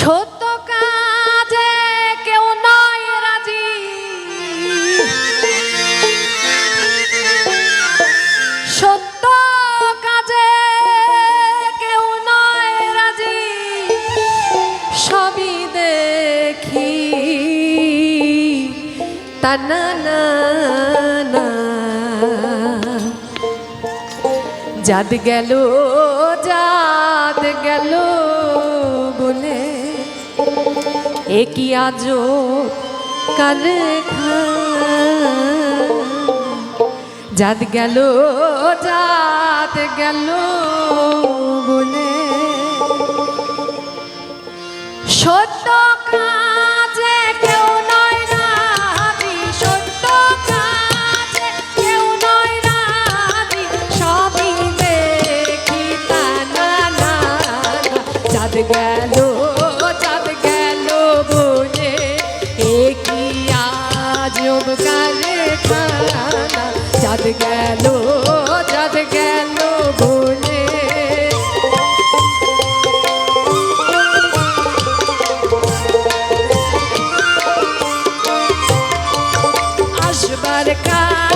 সত্য কাজে কেউ নয় রাজি। সত্য কাজে কেউ নয় রাজি। সবই দেখি তা না যাদ গেল যাদ গেল বলে এ আজ কাল যাদ গেল যাদ গেল বলে সত্য কাজে কেউ নয় রাজি সত্য কাজে কেউ নয় রাজি সবই দেখি তা না না। গেল গেল চাঁদ গেল ভুলে আসবার কা